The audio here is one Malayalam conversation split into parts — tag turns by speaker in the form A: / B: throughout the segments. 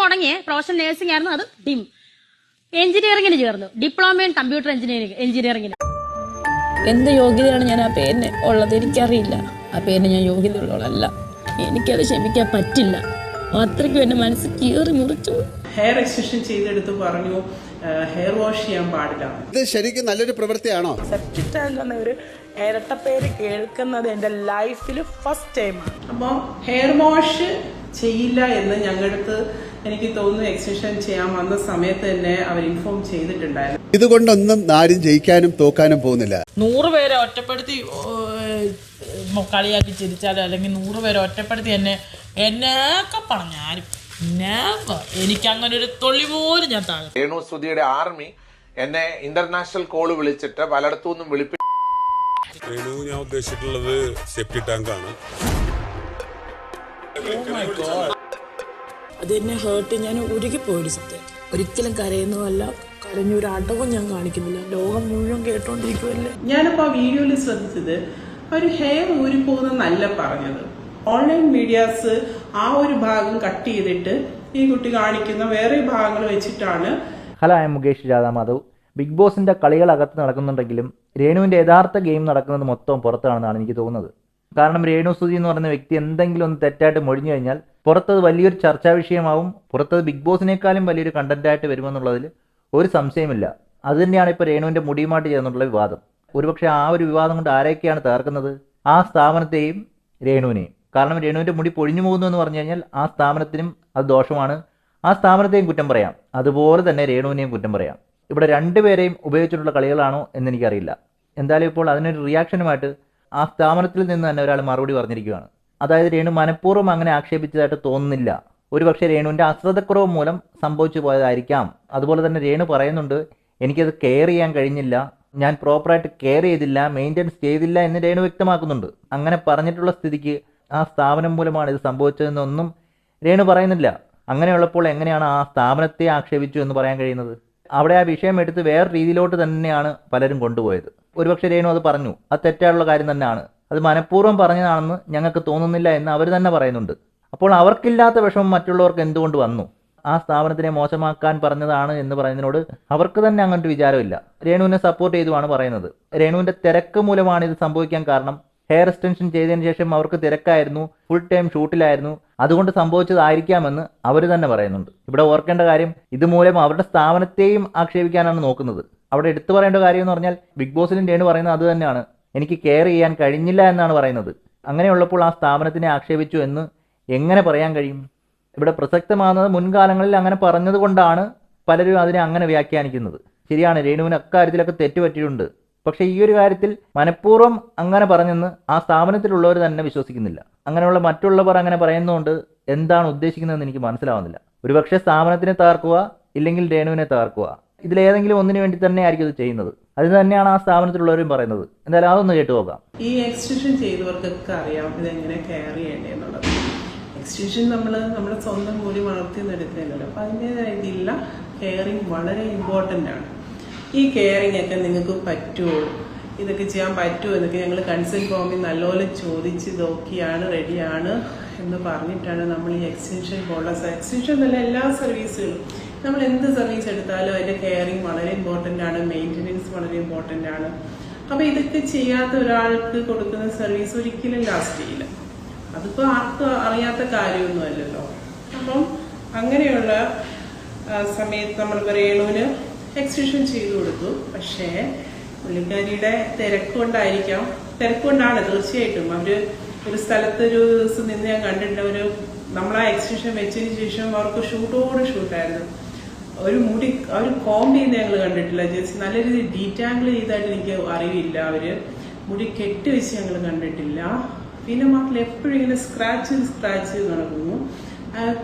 A: മുടങ്ങിയ. പ്രൊഫഷണൽ നേഴ്സിംഗ് ആയിരുന്നു അത് ഡിം. എഞ്ചിനീയറിംഗിന് ചേർന്നു. ഡിപ്ലോമ ഇൻ കമ്പ്യൂട്ടർ എഞ്ചിനീയറിംഗ് എഞ്ചിനീയറിംഗിന്
B: എന്ത് യോഗ്യതയാണ് ഞാൻ ആ പേരിന് ഉള്ളത്? എനിക്കറിയില്ല. ആ പേരിന് ഞാൻ യോഗ്യതയുള്ളവളല്ല. എനിക്കത് ക്ഷമിക്കാൻ പറ്റില്ല. അത്രയ്ക്കും എന്റെ മനസ്സ് കീറി മുറിച്ചു.
C: ഹെയർ എക്സ്റ്റൻഷൻ ചെയ്തെടുത്ത് പറഞ്ഞു ഹെയർ വാഷ് ചെയ്യാൻ പാടില്ല.
D: ഇത് ശരിക്കും നല്ലൊരു പ്രവൃത്തിയാണോ?
E: എന്ന ഒരു ഇരട്ടപ്പേര് കേൾക്കുന്നത് എന്റെ ലൈഫിൽ ഫസ്റ്റ് ടൈമാണ്
C: അപ്പോൾ ഹെയർ വാഷ് ചെയ്യില്ല എന്ന് ഞങ്ങളടുത്ത് എനിക്ക് തോന്നുന്നു എക്സ്റ്റൻഷൻ ചെയ്യാൻ വന്ന സമയത്ത് തന്നെ അവർ ഇൻഫോം ചെയ്തിട്ടുണ്ടായിരുന്നു.
D: ഇതുകൊണ്ടൊന്നും ആരും ജയിക്കാനും തോക്കാനും പോകുന്നില്ല.
E: നൂറ് പേരെ ഒറ്റപ്പെടുത്തി കളിയാക്കി ചിരിച്ചാലോ അല്ലെങ്കിൽ നൂറ് പേരെ ഒറ്റപ്പെടുത്തി എന്നെ എന്നൊക്കെ പറഞ്ഞാലും ആരും എനിക്ക് അങ്ങനെ ഒരു തൊള്ളി പോലും ഞാൻ താഴെ
F: രേണു സുധിയുടെ ആർമി എന്നെ ഇന്റർനാഷണൽ കോൾ വിളിച്ചിട്ട് പലയിടത്തു നിന്നും വിളിപ്പി
G: രേണു ഞാൻ ഉദ്ദേശിച്ചിട്ടുള്ളത് സെപ്റ്റി ടാങ്ക് ആണ്.
B: അതെന്നെ ഹേർട്ട് ഞാൻ ഉരുകിപ്പോയി സത്യം. ഒരിക്കലും കരയുന്നതല്ല. കരഞ്ഞൊരു അടവും ഞാൻ കാണിക്കുന്നില്ല. ലോകം മുഴുവൻ കേട്ടോണ്ടിരിക്കുമല്ലേ
C: ഞാനിപ്പോൾ ആ വീഡിയോയിൽ ശ്രദ്ധിച്ചത് ഒരു ഹെയർ ഊരിപ്പോകുന്നല്ല പറഞ്ഞത്. ഓൺലൈൻ മീഡിയാസ് ആ ഒരു ഭാഗം കട്ട് ചെയ്തിട്ട് ഈ കുട്ടി കാണിക്കുന്ന വേറെ ഭാഗങ്ങൾ വെച്ചിട്ടാണ്
H: ഹലോ ഐ മുകേഷ് ജാദാ രാധാമാധവ്. ബിഗ് ബോസിന്റെ കളികൾ അകത്ത് നടക്കുന്നുണ്ടെങ്കിലും രേണുവിന്റെ യഥാർത്ഥ ഗെയിം നടക്കുന്നത് മൊത്തം പുറത്താണെന്നാണ് എനിക്ക് തോന്നുന്നത്. കാരണം രേണു എന്ന് പറയുന്ന വ്യക്തി എന്തെങ്കിലും ഒന്ന് തെറ്റായിട്ട് മൊഴിഞ്ഞു കഴിഞ്ഞാൽ പുറത്തത് വലിയൊരു ചർച്ചാ വിഷയമാവും പുറത്തത് ബിഗ് ബോസിനേക്കാളും വലിയൊരു കണ്ടന്റായിട്ട് വരുമെന്നുള്ളതിൽ ഒരു സംശയമില്ല. അത് തന്നെയാണ് ഇപ്പോൾ രേണുവിന്റെ മുടിയുമായിട്ട് ചേർന്നിട്ടുള്ള വിവാദം. ഒരുപക്ഷെ ആ ഒരു വിവാദം കൊണ്ട് ആരെയൊക്കെയാണ് തകർക്കുന്നത്? ആ സ്ഥാപനത്തെയും രേണുവിനെയും. കാരണം രേണുവിന്റെ മുടി പൊഴിഞ്ഞു പോകുന്നു എന്ന് പറഞ്ഞു കഴിഞ്ഞാൽ ആ സ്ഥാപനത്തിനും അത് ദോഷമാണ്. ആ സ്ഥാപനത്തെയും കുറ്റം പറയാം. അതുപോലെ തന്നെ രേണുവിനെയും കുറ്റം പറയാം. ഇവിടെ രണ്ടുപേരെയും ഉപയോഗിച്ചിട്ടുള്ള കളികളാണോ എന്ന് എനിക്കറിയില്ല. എന്തായാലും ഇപ്പോൾ അതിനൊരു റിയാക്ഷനുമായിട്ട് ആ സ്ഥാപനത്തിൽ നിന്ന് തന്നെ ഒരാൾ മറുപടി പറഞ്ഞിരിക്കുകയാണ്. അതായത് രേണു മനഃപൂർവം അങ്ങനെ ആക്ഷേപിച്ചതായിട്ട് തോന്നുന്നില്ല. ഒരുപക്ഷെ രേണുവിന്റെ അശ്രദ്ധക്കുറവ് മൂലം സംഭവിച്ചു പോയതായിരിക്കാം. അതുപോലെ തന്നെ രേണു പറയുന്നുണ്ട് എനിക്കത് കെയർ ചെയ്യാൻ കഴിഞ്ഞില്ല. ഞാൻ പ്രോപ്പറായിട്ട് കെയർ ചെയ്തില്ല മെയിന്റെനൻസ് ചെയ്തില്ല എന്ന് രേണു വ്യക്തമാക്കുന്നുണ്ട്. അങ്ങനെ പറഞ്ഞിട്ടുള്ള സ്ഥിതിക്ക് ആ സ്ഥാപനം മൂലമാണ് ഇത് സംഭവിച്ചതെന്നൊന്നും രേണു പറയുന്നില്ല. അങ്ങനെയുള്ളപ്പോൾ എങ്ങനെയാണ് ആ സ്ഥാപനത്തെ ആക്ഷേപിച്ചു എന്ന് പറയാൻ കഴിയുന്നത്? അവിടെ ആ വിഷയം എടുത്ത് വേറെ രീതിയിലോട്ട് തന്നെയാണ് പലരും കൊണ്ടുപോയത്. ഒരുപക്ഷെ രേണു അത് പറഞ്ഞു. അത് തെറ്റായുള്ള കാര്യം തന്നെയാണ്. അത് മനഃപൂർവം പറഞ്ഞതാണെന്ന് ഞങ്ങൾക്ക് തോന്നുന്നില്ല എന്ന് അവർ തന്നെ പറയുന്നുണ്ട്. അപ്പോൾ അവർക്കില്ലാത്ത വിഷമം മറ്റുള്ളവർക്ക് എന്തുകൊണ്ട് വന്നു? ആ സ്ഥാപനത്തിനെ മോശമാക്കാൻ പറഞ്ഞതാണ് എന്ന് പറയുന്നതിനോട് അവർക്ക് തന്നെ അങ്ങനത്തെ വിചാരമില്ല. രേണുവിനെ സപ്പോർട്ട് ചെയ്തുമാണ് പറയുന്നത്. രേണുവിന്റെ തിരക്ക് മൂലമാണ് ഇത് സംഭവിക്കാൻ കാരണം ഹെയർ എക്സ്റ്റൻഷൻ ചെയ്തതിന് ശേഷം അവർക്ക് തിരക്കായിരുന്നു ഫുൾ ടൈം ഷൂട്ടിലായിരുന്നു അതുകൊണ്ട് സംഭവിച്ചതായിരിക്കാമെന്ന് അവർ തന്നെ പറയുന്നുണ്ട്. ഇവിടെ ഓർക്കേണ്ട കാര്യം ഇതുമൂലം അവരുടെ സ്ഥാപനത്തെയും ആക്ഷേപിക്കാനാണ് നോക്കുന്നത്. അവിടെ എടുത്തു പറയേണ്ട കാര്യം എന്ന് പറഞ്ഞാൽ ബിഗ് ബോസിലും രേണു പറയുന്നത് അത് തന്നെയാണ്. എനിക്ക് കെയർ ചെയ്യാൻ കഴിഞ്ഞില്ല എന്നാണ് പറയുന്നത്. അങ്ങനെയുള്ളപ്പോൾ ആ സ്ഥാപനത്തിനെ ആക്ഷേപിച്ചു എന്ന് എങ്ങനെ പറയാൻ കഴിയും? ഇവിടെ പ്രസക്തമാകുന്നത് മുൻകാലങ്ങളിൽ അങ്ങനെ പറഞ്ഞതുകൊണ്ടാണ് പലരും അതിനെ അങ്ങനെ വ്യാഖ്യാനിക്കുന്നത്. ശരിയാണ് രേണുവിന് അക്കാര്യത്തിലൊക്കെ തെറ്റുപറ്റിയിട്ടുണ്ട്. പക്ഷേ ഈ ഒരു കാര്യത്തിൽ മനഃപൂർവം അങ്ങനെ പറഞ്ഞെന്ന് ആ സ്ഥാപനത്തിലുള്ളവർ തന്നെ വിശ്വസിക്കുന്നില്ല. അങ്ങനെയുള്ള മറ്റുള്ളവർ അങ്ങനെ പറയുന്നതുകൊണ്ട് എന്താണ് ഉദ്ദേശിക്കുന്നതെന്ന് എനിക്ക് മനസ്സിലാവുന്നില്ല. ഒരുപക്ഷെ സ്ഥാപനത്തിനെ തകർക്കുക ഇല്ലെങ്കിൽ രേണുവിനെ തകർക്കുക. ഇതിലേതെങ്കിലും ഒന്നിനു വേണ്ടി തന്നെ ആയിരിക്കും ഇത് ചെയ്യുന്നത്. അത് തന്നെയാണ് ആ സ്ഥാപനത്തിലുള്ളവരും പറയുന്നത്. എന്തായാലും അതൊന്ന് കേട്ടു നോക്കാം.
C: ഈ എക്സ്റ്റൻഷൻ ചെയ്തവർക്കൊക്കെ അറിയാം ഇതെങ്ങനെ കെയർ ചെയ്യേണ്ടത് എക്സ്റ്റൻഷൻ നമ്മൾ നമ്മുടെ സ്വന്തം മുടി വളർത്തിയെന്നെടുക്കുന്നില്ലല്ലോ അപ്പം അപ്പൊ രീതിയിലുള്ള കെയറിങ് വളരെ ഇമ്പോർട്ടന്റ് ആണ്. ഈ കെയറിങ് ഒക്കെ നിങ്ങൾക്ക് പറ്റുള്ളൂ ഇതൊക്കെ ചെയ്യാൻ പറ്റുമോ എന്നൊക്കെ ഞങ്ങൾ കൺസൾട്ട് ഫോമിൽ നല്ലപോലെ ചോദിച്ച് നോക്കിയാണ് റെഡിയാണ് എന്ന് പറഞ്ഞിട്ടാണ് നമ്മൾ ഈ എക്സ്റ്റൻഷൻ പോലുള്ള എക്സ്റ്റൻഷൻ എന്നല്ല എല്ലാ സർവീസുകളും നമ്മൾ എന്ത് സർവീസ് എടുത്താലും അതിന്റെ കെയറിങ് വളരെ ഇമ്പോർട്ടന്റ് ആണ് മെയിന്റനൻസ് വളരെ ഇമ്പോർട്ടന്റ് ആണ്. അപ്പോൾ ഇതൊക്കെ ചെയ്യാത്ത ഒരാൾക്ക് കൊടുക്കുന്ന സർവീസ് ഒരിക്കലും ലാസ്റ്റ് ചെയ്യില്ല. അതിപ്പോൾ ആർക്കും അറിയാത്ത കാര്യമൊന്നും അല്ലല്ലോ അപ്പം അങ്ങനെയുള്ള സമയത്ത് നമ്മൾ രേണുവിന് എക്സ്റ്റൻഷൻ ചെയ്തു കൊടുത്തു. പക്ഷേ പുള്ളിക്കാരിയുടെ തിരക്കുകൊണ്ടായിരിക്കാം. തിരക്കുകൊണ്ടാണ് തീർച്ചയായിട്ടും. അവർ ഒരു സ്ഥലത്ത് ഒരു ദിവസം നിന്ന് ഞാൻ കണ്ടിട്ടുണ്ട്. ഒരു നമ്മൾ ആ എക്സ്റ്റൻഷൻ വെച്ചതിന് ശേഷം അവർക്ക് ഷൂട്ടോട് ഷൂട്ടായിരുന്നു. ഒരു മുടി അവർ കോം ചെയ്യുന്ന ഞങ്ങൾ കണ്ടിട്ടില്ല. ജസ്റ്റ് നല്ല രീതിയിൽ ഡീറ്റാങ്കിൾ ചെയ്തായിട്ട് എനിക്ക് അറിയില്ല അവർ. മുടി കെട്ടി വെച്ച് ഞങ്ങൾ കണ്ടിട്ടില്ല. പിന്നെ മാത്രമല്ല എപ്പോഴും ഇങ്ങനെ സ്ക്രാച്ച് സ്ക്രാച്ച് നടക്കുന്നു.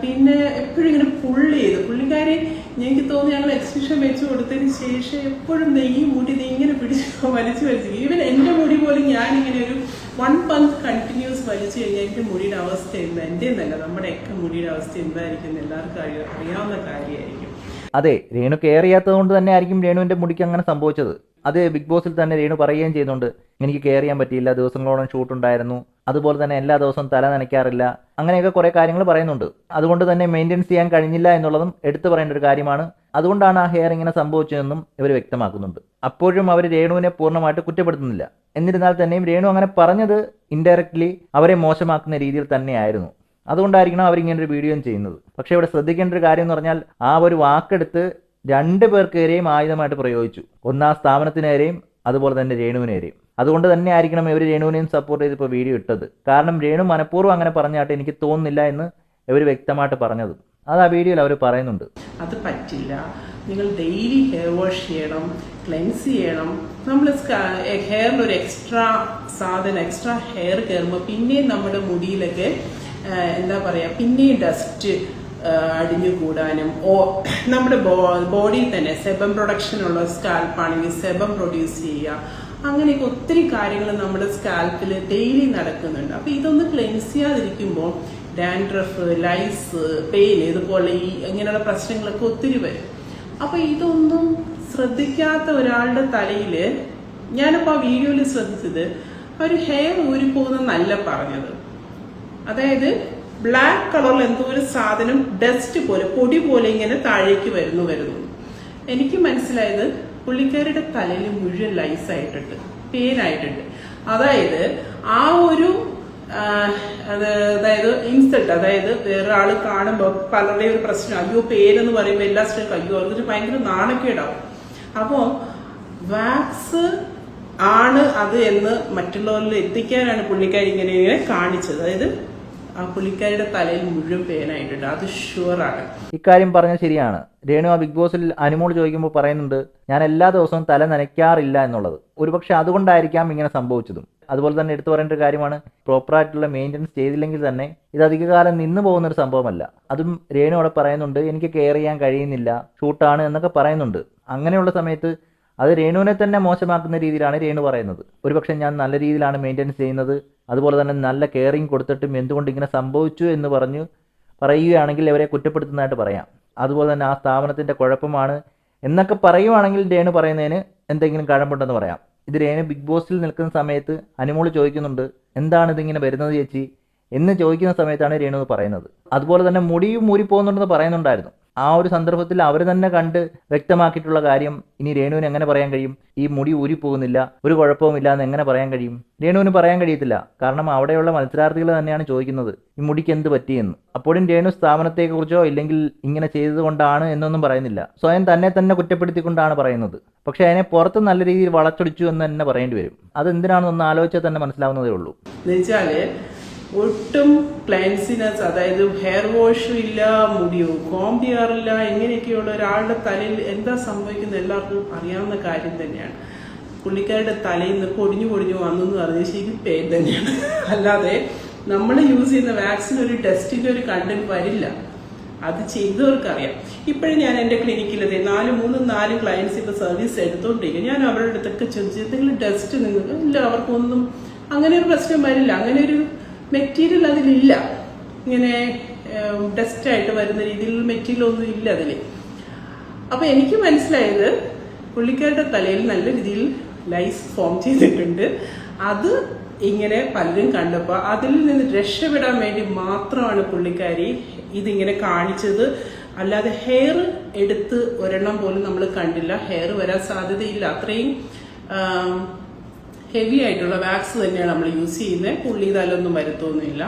C: പിന്നെ എപ്പോഴും ഇങ്ങനെ പുള്ളി ചെയ്ത്. പുള്ളിക്കാരി എനിക്ക് തോന്നി ഞങ്ങൾ എക്സിബിഷൻ വെച്ച് കൊടുത്തതിന് ശേഷം എപ്പോഴും നെയ്യ് മുടി ദേ ഇങ്ങനെ പിടിച്ച് വലിച്ചു വലിച്ചു. ഈവൻ എന്റെ മുടി പോലും ഞാനിങ്ങനെ ഒരു വൺ മന്ത് കണ്ടിന്യൂസ് വലിച്ചു കഴിഞ്ഞാൽ എന്റെ മുടിയുടെ അവസ്ഥ എന്താ? എന്റെ എന്നല്ല നമ്മുടെയൊക്കെ മുടിയുടെ അവസ്ഥ എന്തായിരിക്കും എല്ലാവർക്കും അറിയ- അറിയാവുന്ന കാര്യമായിരിക്കും.
H: അതെ രേണു കെയർ ചെയ്യാത്തത് കൊണ്ട് തന്നെ ആയിരിക്കും രേണുവിന്റെ മുടിക്ക് അങ്ങനെ സംഭവിച്ചത്. അത് ബിഗ് ബോസിൽ തന്നെ രേണു പറയുകയും ചെയ്യുന്നുണ്ട്. എനിക്ക് കെയർ ചെയ്യാൻ പറ്റിയില്ല ദിവസങ്ങളോളം ഷൂട്ട് ഉണ്ടായിരുന്നു. അതുപോലെ തന്നെ എല്ലാ ദിവസവും തല നനയ്ക്കാറില്ല. അങ്ങനെയൊക്കെ കുറേ കാര്യങ്ങൾ പറയുന്നുണ്ട്. അതുകൊണ്ട് തന്നെ മെയിന്റെയിൻസ് ചെയ്യാൻ കഴിഞ്ഞില്ല എന്നുള്ളതും എടുത്തു പറയേണ്ട ഒരു കാര്യമാണ്. അതുകൊണ്ടാണ് ആ ഹെയർ ഇങ്ങനെ സംഭവിച്ചതെന്നും ഇവർ വ്യക്തമാക്കുന്നുണ്ട്. അപ്പോഴും അവർ രേണുവിനെ പൂർണമായിട്ട് കുറ്റപ്പെടുത്തുന്നില്ല. എന്നിരുന്നാൽ തന്നെയും രേണു അങ്ങനെ പറഞ്ഞത് ഇൻഡയറക്റ്റ്ലി അവരെ മോശമാക്കുന്ന രീതിയിൽ തന്നെയായിരുന്നു. അതുകൊണ്ടായിരിക്കണം അവരിങ്ങനെ ഒരു വീഡിയോയും ചെയ്യുന്നത്. പക്ഷേ ഇവിടെ ശ്രദ്ധിക്കേണ്ട ഒരു കാര്യം എന്ന് പറഞ്ഞാൽ ആ ഒരു വാക്കെടുത്ത് രണ്ട് പേർക്കെതിരെയും ആയുധമായിട്ട് പ്രയോഗിച്ചു. ഒന്നാം സ്ഥാപനത്തിനേരെയും അതുപോലെ തന്നെ രേണുവിനെതിരെയും. അതുകൊണ്ട് തന്നെ ആയിരിക്കണം ഇവർ രേണുവിനെയും സപ്പോർട്ട് ചെയ്ത് ഇപ്പോൾ വീഡിയോ ഇട്ടത്. കാരണം രേണു മനഃപൂർവം അങ്ങനെ പറഞ്ഞാട്ട് എനിക്ക് തോന്നുന്നില്ല എന്ന് ഇവർ വ്യക്തമായിട്ട് പറഞ്ഞത്. അത് ആ വീഡിയോയിൽ അവർ പറയുന്നുണ്ട്.
C: അത് പറ്റില്ല. നിങ്ങൾ ഡെയിലി ഹെയർ വാഷ് ചെയ്യണം ക്ലെൻസ് ചെയ്യണം. നമ്മൾ ഹെയറിൽ ഒരു എക്സ്ട്രാ സാധനം എക്സ്ട്രാ ഹെയർ കയറുമ്പോൾ പിന്നെയും നമ്മുടെ മുടിയിലൊക്കെ എന്താ പറയുക പിന്നെയും ഡസ്റ്റ് അടിഞ്ഞു കൂടാനും ഓ നമ്മുടെ ബോഡിയിൽ തന്നെ സെബം പ്രൊഡക്ഷൻ ഉള്ള സ്കാൽപ്പാണെങ്കിൽ സെബം പ്രൊഡ്യൂസ് ചെയ്യുക. അങ്ങനെയൊക്കെ ഒത്തിരി കാര്യങ്ങൾ നമ്മുടെ സ്കാൽപ്പിൽ ഡെയിലി നടക്കുന്നുണ്ട്. അപ്പൊ ഇതൊന്ന് ക്ലെൻസ് ചെയ്യാതിരിക്കുമ്പോൾ ഡാൻഡ്രഫ് ലൈസ് പെയിൻ ഇതുപോലെ ഈ ഇങ്ങനെയുള്ള പ്രശ്നങ്ങളൊക്കെ ഒത്തിരി വരും. അപ്പൊ ഇതൊന്നും ശ്രദ്ധിക്കാത്ത ഒരാളുടെ തലയിൽ ഞാനിപ്പോ ആ വീഡിയോയിൽ ശ്രദ്ധിച്ചത് ഒരു ഹെയർ ഊരിപ്പോകുന്നല്ല പറഞ്ഞത്. അതായത് ബ്ലാക്ക് കളറിൽ എന്തോ ഒരു സാധനം ഡസ്റ്റ് പോലെ പൊടി പോലെ ഇങ്ങനെ താഴേക്ക് വരുന്നു വരുന്നു. എനിക്ക് മനസ്സിലായത് പുള്ളിക്കാരുടെ തലയിൽ മുഴുവൻ ലൈസ് ആയിട്ടുണ്ട് പെയിനായിട്ടുണ്ട് അതായത് ആ ഒരു അതായത് ഇൻസൾട്ട് അതായത് വേറെ ആൾ കാണുമ്പോൾ പലരുടെയും ഒരു പ്രശ്നം അയ്യോ പേരെന്ന് പറയുമ്പോൾ എല്ലാ സ്ത്രീക്കും അയ്യോ അതൊരു ഭയങ്കര നാണക്കേടാവും. അപ്പോൾ വാക്സ് ആണ് അത് എന്ന് മറ്റുള്ളവരിൽ എത്തിക്കാനാണ് പുള്ളിക്കാരി ഇങ്ങനെ കാണിച്ചത്. അതായത് ആ പുള്ളിക്കാരിയുടെ തലയിൽ മുഴുവൻ പേനായിട്ടുണ്ട് അത് ഷുവറാണ്
H: ഇക്കാര്യം പറഞ്ഞത് ശരിയാണ്. രേണു ആ ബിഗ് ബോസിൽ അനുമോൾ ചോദിക്കുമ്പോൾ പറയുന്നുണ്ട് ഞാൻ എല്ലാ ദിവസവും തല നനയ്ക്കാറില്ല എന്നുള്ളത്. ഒരുപക്ഷെ അതുകൊണ്ടായിരിക്കാം ഇങ്ങനെ സംഭവിച്ചതും. അതുപോലെ തന്നെ എടുത്തു പറയേണ്ട ഒരു കാര്യമാണ് പ്രോപ്പറായിട്ടുള്ള മെയിന്റനൻസ് ചെയ്തില്ലെങ്കിൽ തന്നെ ഇത് അധികകാലം നിന്ന് പോകുന്ന ഒരു സംഭവമല്ല. അതും രേണു അവിടെ പറയുന്നുണ്ട് എനിക്ക് കെയർ ചെയ്യാൻ കഴിയുന്നില്ല ഷൂട്ടാണ് എന്നൊക്കെ പറയുന്നുണ്ട്. അങ്ങനെയുള്ള സമയത്ത് അത് രേണുവിനെ തന്നെ മോശമാക്കുന്ന രീതിയിലാണ് രേണു പറയുന്നത്. ഒരുപക്ഷെ ഞാൻ നല്ല രീതിയിലാണ് മെയിന്റെനൻസ് ചെയ്യുന്നത്. അതുപോലെ തന്നെ നല്ല കെയറിങ് കൊടുത്തിട്ടും എന്തുകൊണ്ട് ഇങ്ങനെ സംഭവിച്ചു എന്ന് പറഞ്ഞു പറയുകയാണെങ്കിൽ ഇവരെ കുറ്റപ്പെടുത്തുന്നതായിട്ട് പറയാം. അതുപോലെ തന്നെ ആ സ്ഥാപനത്തിന്റെ കുഴപ്പമാണ് എന്നൊക്കെ പറയുവാണെങ്കിൽ രേണു പറയുന്നതിന് എന്തെങ്കിലും കഴമ്പുണ്ടെന്ന് പറയാം. ഇത് രേണു ബിഗ് ബോസിൽ നിൽക്കുന്ന സമയത്ത് അനുമോൾ ചോദിക്കുന്നുണ്ട് എന്താണ് ഇതിങ്ങനെ വരുന്നത് ചേച്ചി? എന്ന് ചോദിക്കുന്ന സമയത്താണ് രേണു പറയുന്നത്. അതുപോലെ തന്നെ മുടിയും മൂരി പോകുന്നുണ്ടെന്ന് പറയുന്നുണ്ടായിരുന്നു. ആ ഒരു സന്ദർഭത്തിൽ അവർ തന്നെ കണ്ട് വ്യക്തമാക്കിയിട്ടുള്ള കാര്യം ഇനി രേണുവിന് എങ്ങനെ പറയാൻ കഴിയും? ഈ മുടി ഊരി പോകുന്നില്ല ഒരു കുഴപ്പവുമില്ല എന്ന് എങ്ങനെ പറയാൻ കഴിയും? രേണുവിന് പറയാൻ കഴിയത്തില്ല. കാരണം അവിടെയുള്ള മത്സരാർത്ഥികൾ തന്നെയാണ് ചോദിക്കുന്നത് ഈ മുടിക്ക് എന്ത് പറ്റിയെന്ന് അപ്പോഴും രേണു സ്ഥാപനത്തെക്കുറിച്ചോ ഇല്ലെങ്കിൽ ഇങ്ങനെ ചെയ്തതുകൊണ്ടാണ് എന്നൊന്നും പറയുന്നില്ല. സ്വയം തന്നെ തന്നെ കുറ്റപ്പെടുത്തിക്കൊണ്ടാണ് പറയുന്നത്. പക്ഷെ അതിനെ പുറത്ത് നല്ല രീതിയിൽ വളച്ചൊടിച്ചു എന്ന് തന്നെ പറയേണ്ടി വരും. അത് എന്തിനാണെന്നൊന്ന് ആലോചിച്ചാൽ തന്നെ മനസ്സിലാവുന്നതേ ഉള്ളൂ.
C: ഒട്ടും ക്ലൈൻസിനസ് അതായത് ഹെയർ വാഷും ഇല്ല മുടിയോ കോംബ് ചെയ്യാറില്ല ഒരാളുടെ തലയിൽ എന്താ സംഭവിക്കുന്നത് എല്ലാവർക്കും അറിയാവുന്ന കാര്യം തന്നെയാണ്. പുള്ളിക്കാരുടെ തലയിൽ നിന്ന് പൊടിഞ്ഞു പൊടിഞ്ഞു വന്നു എന്ന് പറഞ്ഞാൽ ശരിക്കും പേര് തന്നെയാണ്. അല്ലാതെ നമ്മൾ യൂസ് ചെയ്യുന്ന വാക്സിൻ ഒരു ടെസ്റ്റിന്റെ ഒരു കണ്ടന്റ് വരില്ല. അത് ചെയ്തവർക്കറിയാം. ഇപ്പോഴും ഞാൻ എന്റെ ക്ലിനിക്കിൽ അതെ നാല് മൂന്ന് നാല് ക്ലയൻസ് ഇപ്പോൾ സർവീസ് എടുത്തുകൊണ്ടിരിക്കും ഞാൻ അവരുടെ അടുത്തൊക്കെ ചോദിച്ചു എന്തെങ്കിലും ടെസ്റ്റ് നിങ്ങൾക്ക്? ഇല്ല അവർക്കൊന്നും അങ്ങനെ ഒരു പ്രശ്നം വരില്ല. അങ്ങനെ ഒരു മെറ്റീരിയൽ അതിലില്ല. ഇങ്ങനെ ഡസ്റ്റ് ആയിട്ട് വരുന്ന രീതിയിൽ മെറ്റീരിയൽ ഒന്നും ഇല്ല അതിൽ അപ്പൊ എനിക്ക് മനസ്സിലായത് പുള്ളിക്കാരുടെ തലയിൽ നല്ല രീതിയിൽ ലൈസ് ഫോം ചെയ്തിട്ടുണ്ട്. അത് ഇങ്ങനെ പലരും കണ്ടപ്പോൾ അതിൽ നിന്ന് രക്ഷപ്പെടാൻ വേണ്ടി മാത്രമാണ് പുള്ളിക്കാരി ഇതിങ്ങനെ കാണിച്ചത്. അല്ലാതെ ഹെയർ എടുത്ത് ഒരെണ്ണം പോലും നമ്മൾ കണ്ടില്ല. ഹെയർ വരാൻ സാധ്യതയില്ല. അത്രയും ഹെവി ആയിട്ടുള്ള വാക്സ് തന്നെയാണ് നമ്മൾ യൂസ് ചെയ്യുന്നത് പുള്ളി തലൊന്നും വരുത്തൊന്നുമില്ല.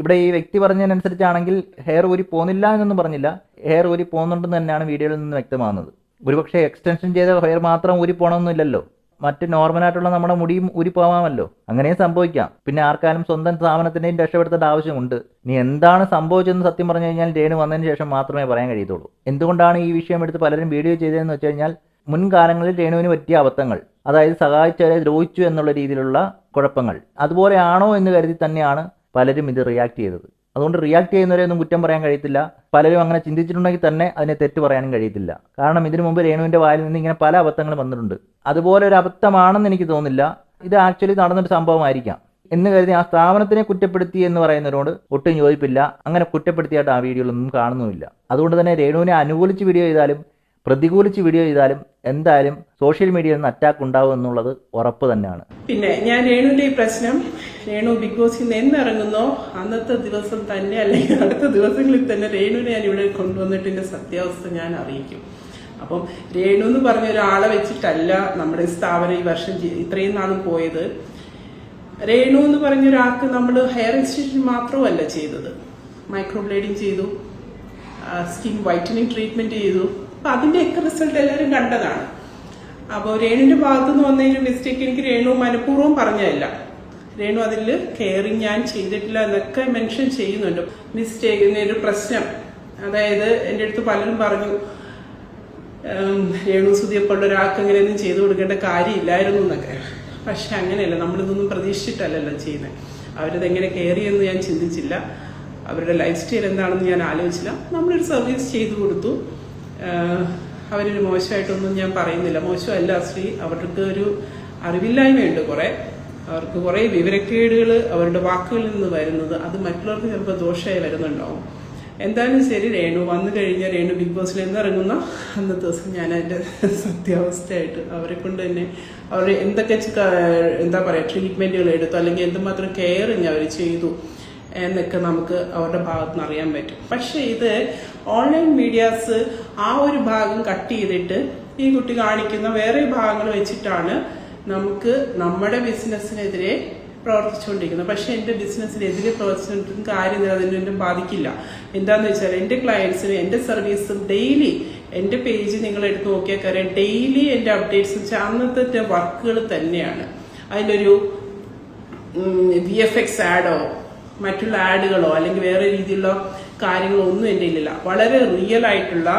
H: ഇവിടെ ഈ വ്യക്തി പറഞ്ഞതിനനുസരിച്ചാണെങ്കിൽ ഹെയർ ഊരി പോകുന്നില്ല എന്നൊന്നും പറഞ്ഞില്ല. ഹെയർ ഊരി പോകുന്നുണ്ടെന്ന് തന്നെയാണ് വീഡിയോയിൽ നിന്ന് വ്യക്തമാകുന്നത്. ഒരുപക്ഷെ എക്സ്റ്റൻഷൻ ചെയ്ത ഹെയർ മാത്രം ഊരി പോകണമെന്നില്ലല്ലോ മറ്റ് നോർമലായിട്ടുള്ള നമ്മുടെ മുടിയും ഊരി പോകാമല്ലോ അങ്ങനെയും സംഭവിക്കാം. പിന്നെ ആർക്കാലും സ്വന്തം സ്ഥാപനത്തിന്റെയും രക്ഷപ്പെടുത്തേണ്ട ആവശ്യമുണ്ട്. ഇനി എന്താണ് സംഭവിച്ചതെന്ന് സത്യം പറഞ്ഞു കഴിഞ്ഞാൽ രേണു വന്നതിന് ശേഷം മാത്രമേ പറയാൻ കഴിയത്തുള്ളൂ. എന്തുകൊണ്ടാണ് ഈ വിഷയം എടുത്ത് പലരും വീഡിയോ ചെയ്തതെന്ന് വെച്ച് കഴിഞ്ഞാൽ മുൻകാലങ്ങളിൽ രേണുവിന് പറ്റിയ അബദ്ധങ്ങൾ അതായത് സഹായിച്ചവരെ ദ്രോഹിച്ചു എന്നുള്ള രീതിയിലുള്ള കുഴപ്പങ്ങൾ. അതുപോലെയാണോ എന്ന് കരുതി തന്നെയാണ് പലരും ഇത് റിയാക്ട് ചെയ്തത്. അതുകൊണ്ട് റിയാക്ട് ചെയ്യുന്നവരെ ഒന്നും കുറ്റം പറയാൻ കഴിയത്തില്ല. പലരും അങ്ങനെ ചിന്തിച്ചിട്ടുണ്ടെങ്കിൽ തന്നെ അതിനെ തെറ്റ് പറയാനും കഴിയത്തില്ല. കാരണം ഇതിനു മുമ്പ് രേണുവിന്റെ വായിൽ നിന്ന് ഇങ്ങനെ പല അബദ്ധങ്ങളും വന്നിട്ടുണ്ട്. അതുപോലെ ഒരു അബദ്ധമാണെന്ന് എനിക്ക് തോന്നുന്നില്ല. ഇത് ആക്ച്വലി നടന്നൊരു സംഭവമായിരിക്കാം. എന്ന് കരുതി ആ സ്ഥാപനത്തിനെ കുറ്റപ്പെടുത്തി എന്ന് പറയുന്നവരോട് ഒട്ടും യോജിപ്പില്ല. അങ്ങനെ കുറ്റപ്പെടുത്തിയായിട്ട് ആ വീഡിയോയിലൊന്നും കാണുന്നുമില്ല. അതുകൊണ്ട് തന്നെ രേണുവിനെ അനുകൂലിച്ച് വീഡിയോ ചെയ്താലും പ്രതികൂലിച്ച് വീഡിയോ ചെയ്താലും എന്തായാലും സോഷ്യൽ മീഡിയയിൽ നിന്ന് അറ്റാക്ക് ഉണ്ടാവും എന്നുള്ളത് ഉറപ്പ് തന്നെയാണ്.
C: പിന്നെ ഞാൻ രേണുവിന്റെ ഈ പ്രശ്നം രേണു ബിഗ് ബോസിൽ നിന്ന് എന്നിറങ്ങുന്നോ? അന്നത്തെ ദിവസം തന്നെ അല്ലെങ്കിൽ അടുത്ത ദിവസങ്ങളിൽ തന്നെ രേണുവിനെ ഞാൻ ഇവിടെ കൊണ്ടുവന്നിട്ടിന്റെ സത്യാവസ്ഥ ഞാൻ അറിയിക്കും. അപ്പം രേണു എന്ന് പറഞ്ഞ ഒരാളെ വെച്ചിട്ടല്ല നമ്മുടെ സ്ഥാപനം ഈ വർഷം ഇത്രയും നാളും പോയത്. രേണു എന്ന് പറഞ്ഞ ഒരാൾക്ക് നമ്മൾ ഹെയർ എക്സ്റ്റൻഷൻ മാത്രമല്ല ചെയ്തത്. മൈക്രോബ്ലേഡിങ് ചെയ്തു. സ്കിൻ വൈറ്റനിങ് ട്രീറ്റ്മെന്റ് ചെയ്തു. അപ്പൊ അതിന്റെയൊക്കെ റിസൾട്ട് എല്ലാവരും കണ്ടതാണ്. അപ്പോൾ രേണുവിന്റെ ഭാഗത്തു നിന്ന് വന്ന മിസ്റ്റേക്ക് എനിക്ക് രേണു മനഃപൂർവം പറഞ്ഞതല്ല. രേണു അതിൽ കെയറിങ് ഞാൻ ചെയ്തിട്ടില്ല എന്നൊക്കെ മെൻഷൻ ചെയ്യുന്നുണ്ട്. മിസ്റ്റേക്ക് ഒരു പ്രശ്നം. അതായത് എന്റെ അടുത്ത് പലരും പറഞ്ഞു രേണു സുതിയപ്പോഴുള്ള ഒരാൾക്ക് അങ്ങനെയൊന്നും ചെയ്തു കൊടുക്കേണ്ട കാര്യമില്ലായിരുന്നു എന്നൊക്കെ. പക്ഷെ അങ്ങനെയല്ല നമ്മളിതൊന്നും പ്രതീക്ഷിച്ചിട്ടല്ലല്ലോ ചെയ്യുന്നത്. എങ്ങനെ കെയർ ചെയ്യുമെന്ന് ഞാൻ ചിന്തിച്ചില്ല. അവരുടെ ലൈഫ് സ്റ്റൈൽ എന്താണെന്ന് ഞാൻ ആലോചിച്ചില്ല. നമ്മളൊരു സർവീസ് ചെയ്തു കൊടുത്തു. അവരൊരു മോശമായിട്ടൊന്നും ഞാൻ പറയുന്നില്ല. മോശമല്ല ശ്രീ. അവർക്ക് ഒരു അറിവില്ലായ്മയുണ്ട് കുറെ. അവർക്ക് കുറെ വിവരക്കേടുകൾ അവരുടെ വാക്കുകളിൽ നിന്ന് വരുന്നത് അത് മറ്റുള്ളവർക്ക് ചിലപ്പോൾ ദോഷമായി വരുന്നുണ്ടാവും. എന്തായാലും ശരി രേണു വന്നു കഴിഞ്ഞാൽ രേണു ബിഗ് ബോസിൽ എന്നിറങ്ങുന്ന അന്നത്തെ ദിവസം ഞാൻ അതിന്റെ സത്യാവസ്ഥയായിട്ട് അവരെ കൊണ്ട് തന്നെ അവർ എന്തൊക്കെ എന്താ പറയുക ട്രീറ്റ്മെന്റുകൾ എടുത്തു അല്ലെങ്കിൽ എന്തുമാത്രം കെയറിങ് അവർ ചെയ്തു എന്നൊക്കെ നമുക്ക് അവരുടെ ഭാഗത്ത് നിന്ന് അറിയാൻ പറ്റും. പക്ഷേ ഇത് ഓൺലൈൻ മീഡിയാസ് ആ ഒരു ഭാഗം കട്ട് ചെയ്തിട്ട് ഈ കുട്ടി കാണിക്കുന്ന വേറെ ഭാഗങ്ങൾ വെച്ചിട്ടാണ് നമുക്ക് നമ്മുടെ ബിസിനസ്സിനെതിരെ പ്രവർത്തിച്ചുകൊണ്ടിരിക്കുന്നത്. പക്ഷെ എന്റെ ബിസിനസ്സിനെതിരെ പ്രവർത്തിച്ചുകൊണ്ടിരിക്കുന്ന കാര്യം അതിനൊന്നും ബാധിക്കില്ല. എന്താന്ന് വെച്ചാൽ എന്റെ ക്ലയൻസിന് എന്റെ സർവീസും ഡെയിലി എന്റെ പേജ് നിങ്ങൾ എടുത്ത് നോക്കിയാൽ കാര്യം ഡെയിലി എന്റെ അപ്ഡേറ്റ്സ് വെച്ചാൽ അന്നത്തെ വർക്കുകൾ തന്നെയാണ്. അതിലൊരു വി എഫ് എക്സ് ആഡോ മറ്റുള്ള ആഡുകളോ അല്ലെങ്കിൽ വേറെ രീതിയിലുള്ള കാര്യങ്ങളോ ഒന്നും എന്റെ ഇല്ല വളരെ റിയൽ ആയിട്ടുള്ള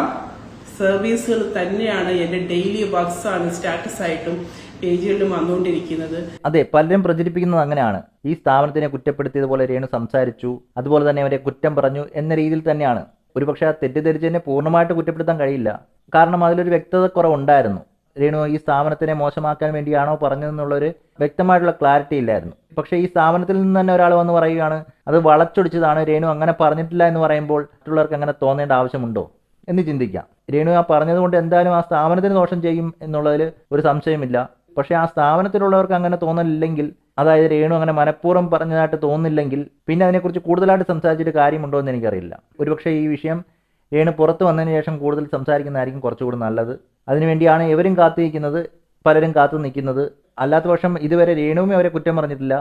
C: സർവീസുകൾ തന്നെയാണ് എന്റെ ഡെയിലി വർക്ക്സ് ആണ് സ്റ്റാറ്റസ് ആയിട്ടും പേജുകളിലും വന്നുകൊണ്ടിരിക്കുന്നത്.
H: അതെ പലരും പ്രചരിപ്പിക്കുന്നത് അങ്ങനെയാണ്. ഈ സ്ഥാപനത്തിനെ കുറ്റപ്പെടുത്തിയതുപോലെ രേണു സംസാരിച്ചു അതുപോലെ തന്നെ അവരെ കുറ്റം പറഞ്ഞു എന്ന രീതിയിൽ തന്നെയാണ്. ഒരുപക്ഷെ ആ തെറ്റിദ്ധരിച്ചതിനെ പൂർണമായിട്ട് കുറ്റപ്പെടുത്താൻ കഴിയില്ല. കാരണം അതിലൊരു വ്യക്തത കുറവുണ്ടായിരുന്നു. രേണു ഈ സ്ഥാപനത്തിനെ മോശമാക്കാൻ വേണ്ടിയാണോ പറഞ്ഞതെന്നുള്ളൊരു വ്യക്തമായിട്ടുള്ള ക്ലാരിറ്റി ഇല്ലായിരുന്നു. പക്ഷെ ഈ സ്ഥാപനത്തിൽ നിന്ന് തന്നെ ഒരാൾ വന്ന് പറയുകയാണ് അത് വളച്ചൊടിച്ചതാണ് രേണു അങ്ങനെ പറഞ്ഞിട്ടില്ല എന്ന് പറയുമ്പോൾ മറ്റുള്ളവർക്ക് അങ്ങനെ തോന്നേണ്ട ആവശ്യമുണ്ടോ എന്ന് ചിന്തിക്കാം. രേണു ആ പറഞ്ഞതുകൊണ്ട് എന്തായാലും ആ സ്ഥാപനത്തിന് ദോഷം ചെയ്യും എന്നുള്ളതിൽ ഒരു സംശയമില്ല. പക്ഷേ ആ സ്ഥാപനത്തിലുള്ളവർക്ക് അങ്ങനെ തോന്നലില്ലെങ്കിൽ അതായത് രേണു അങ്ങനെ മനഃപൂർവം പറഞ്ഞതായിട്ട് തോന്നുന്നില്ലെങ്കിൽ പിന്നെ അതിനെക്കുറിച്ച് കൂടുതലായിട്ട് സംസാരിച്ചിട്ട് കാര്യമുണ്ടോ എന്ന് എനിക്കറിയില്ല. ഒരുപക്ഷെ ഈ വിഷയം രേണു പുറത്ത് വന്നതിന് ശേഷം കൂടുതൽ സംസാരിക്കുന്നതായിരിക്കും കുറച്ചുകൂടി നല്ലത്. അതിനുവേണ്ടിയാണ് ഇവരും കാത്തിരിക്കുന്നത് പലരും കാത്തു നിൽക്കുന്നത്. അല്ലാത്ത പക്ഷം ഇതുവരെ രേണുവും അവരെ കുറ്റം പറഞ്ഞിട്ടില്ല.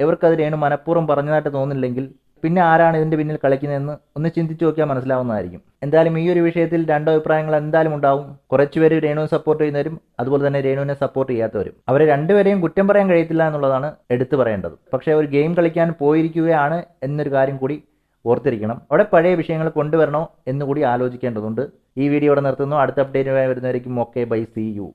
H: ഇവർക്കത് രേണു മനഃപൂർവം പറഞ്ഞതായിട്ട് തോന്നില്ലെങ്കിൽ പിന്നെ ആരാണ് ഇതിന്റെ പിന്നിൽ കളിക്കുന്നതെന്ന് ഒന്ന് ചിന്തിച്ചു നോക്കിയാൽ മനസ്സിലാവുന്നതായിരിക്കും. എന്തായാലും ഈ ഒരു വിഷയത്തിൽ രണ്ട് അഭിപ്രായങ്ങൾ എന്തായാലും ഉണ്ടാവും. കുറച്ചുപേര് രേണുവിനെ സപ്പോർട്ട് ചെയ്യുന്നവരും അതുപോലെ തന്നെ രേണുവിനെ സപ്പോർട്ട് ചെയ്യാത്തവരും. അവരെ രണ്ടുപേരെയും കുറ്റം പറയാൻ കഴിയത്തില്ല എന്നുള്ളതാണ് എടുത്തു പറയേണ്ടത്. പക്ഷേ ഒരു ഗെയിം കളിക്കാൻ പോയിരിക്കുകയാണ് എന്നൊരു കാര്യം കൂടി ഓർത്തിരിക്കണം. അവിടെ പഴയ വിഷയങ്ങൾ കൊണ്ടുവരണോ എന്നുകൂടി ആലോചിക്കേണ്ടതുണ്ട്. ഈ വീഡിയോ ഇവിടെ നിർത്തുന്നു. അടുത്ത അപ്ഡേറ്റുമായി വരുന്നവരേക്കും ഓക്കെ ബൈ സി യു